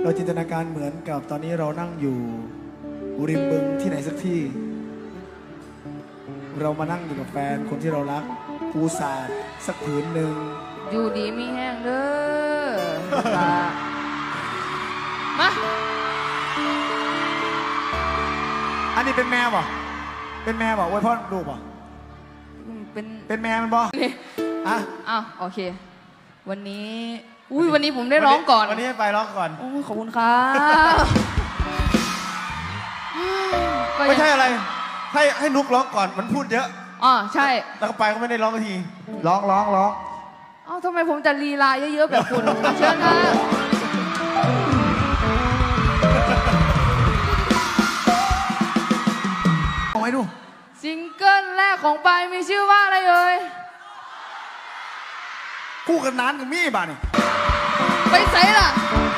เราจินตนาการเหมือนกับตอนนี้เรานั่งอยู่ริมบึงที่ไหนสักที่ เรามานั่งอยู่กับแฟนคนที่เรารักปูสาดสักผืนหนึ่งอยู่ดีมีแห้งเด้อค่ะมาอันนี้เป็นแม่ป่ะเป็นแม่ป่ะไว้พ่อลูกป่ะเป็นเป็นแม่มันป่ะนี่อะอ้าวโอเค วันนี้ อุ้ยวันนี้ผมได้ร้องก่อนวันนี้ให้ไปร้องก่อนโอ้ยขอบคุณครับก็ไม่ยังใช่อะไร ให้ให้นุกร้องก่อนมันพูดเยอะอ๋อใช่แล้วก็ไปก็ไม่ได้ร้องสักทีร้องร้องร้องเอ้าทำไมผมจะลีลาเยอะๆแบบคุณเชิญค่ะเอาไว้ดูซิงเกิลแรกของปายมีชื่อว่าอะไรเอ่ย 雇个男的灭吧你。没谁了。